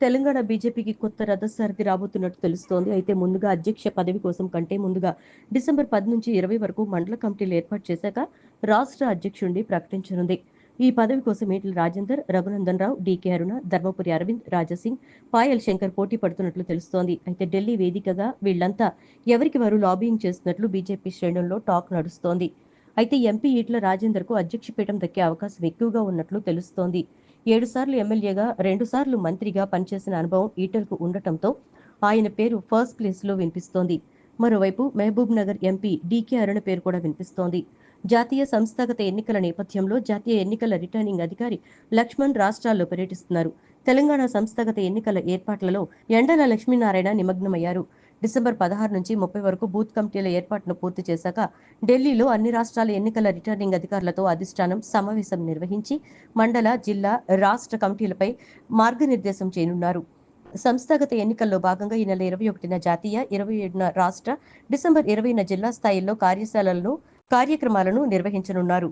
తెలంగాణ బీజేపీకి కొత్త రథసారథి రాబోతున్నట్టు తెలుస్తోంది. అయితే ముందుగా అధ్యక్ష పదవి కోసం కంటే ముందుగా డిసెంబర్ పది నుంచి ఇరవై వరకు మండల కమిటీలు ఏర్పాటు చేశాక రాష్ట్ర అధ్యక్షుడిని ప్రకటించనుంది. ఈ పదవి కోసం ఈటల రాజేందర్ రఘునందన్ రావు డీకే అరుణ ధర్మపురి అరవింద్ రాజసింగ్ పాయల్ శంకర్ పోటీ పడుతున్నట్లు తెలుస్తోంది. అయితే ఢిల్లీ వేదికగా వీళ్ళంతా ఎవరికి వారు లాబింగ్ చేస్తున్నట్లు బీజేపీ శ్రేణుల్లో టాక్ నడుస్తోంది. అయితే ఎంపీ ఈట్ల రాజేందర్కు అధ్యక్ష పీఠం దక్కే అవకాశం ఎక్కువగా ఉన్నట్లు తెలుస్తోంది. ఏడు సార్లు ఎమ్మెల్యేగా రెండు సార్లు మంత్రిగా పనిచేసిన అనుభవం ఈటర్కు ఉండటంతో ఆయన పేరు ఫస్ట్ ప్లేస్లో వినిపిస్తోంది. మరోవైపు మహబూబ్ నగర్ ఎంపీ డీకే అరుణ పేరు కూడా వినిపిస్తోంది. జాతీయ సంస్థాగత ఎన్నికల నేపథ్యంలో జాతీయ ఎన్నికల రిటర్నింగ్ అధికారి లక్ష్మణ్ రాష్ట్రాల్లో పర్యటిస్తున్నారు. తెలంగాణ సంస్థాగత ఎన్నికల ఏర్పాట్లలో ఎండల లక్ష్మీనారాయణ నిమగ్నమయ్యారు. డిసెంబర్ పదహారు నుంచి ముప్పై వరకు బూత్ కమిటీల ఏర్పాటును పూర్తి చేశాక ఢిల్లీలో అన్ని రాష్ట్రాల ఎన్నికల రిటర్నింగ్ అధికారులతో అధిష్టానం సమావేశం నిర్వహించి మండల జిల్లా రాష్ట్ర కమిటీలపై మార్గనిర్దేశం చేయనున్నారు. సంస్థాగత ఎన్నికల్లో భాగంగా ఈ నెల ఇరవై ఒకటిన జాతీయ ఇరవై ఏడున రాష్ట్ర డిసెంబర్ ఇరవైన జిల్లా స్థాయిల్లో కార్యశాలలను కార్యక్రమాలను నిర్వహించనున్నారు.